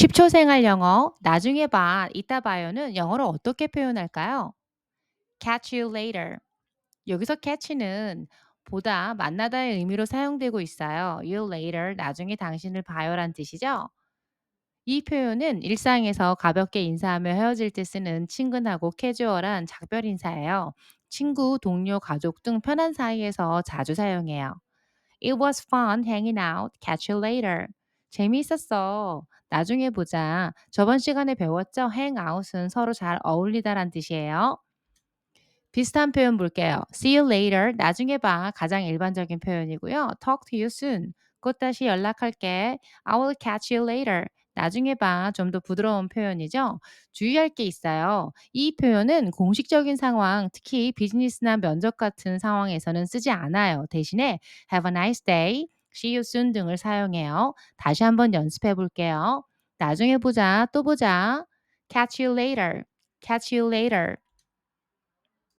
10초 생활 영어 나중에 봐, 이따 봐요는 영어로 어떻게 표현할까요? catch you later. 여기서 catch는 보다 만나다의 의미로 사용되고 있어요. you later 나중에 당신을 봐요란 뜻이죠. 이 표현은 일상에서 가볍게 인사하며 헤어질 때 쓰는 친근하고 캐주얼한 작별 인사예요. 친구, 동료, 가족 등 편한 사이에서 자주 사용해요. It was fun hanging out. Catch you later. 재미있었어. 나중에 보자. 저번 시간에 배웠죠? out은 서로 잘 어울리다란 뜻이에요. 비슷한 표현 볼게요. See you later. 나중에 봐. 가장 일반적인 표현이고요. Talk to you soon. 곧 다시 연락할게. I will catch you later. 나중에 봐. 좀 더 부드러운 표현이죠. 주의할 게 있어요. 이 표현은 공식적인 상황, 특히 비즈니스나 면접 같은 상황에서는 쓰지 않아요. 대신에 have a nice day, see you soon 등을 사용해요. 다시 한번 연습해 볼게요. 나중에 보자. 또 보자. catch you later. catch you later.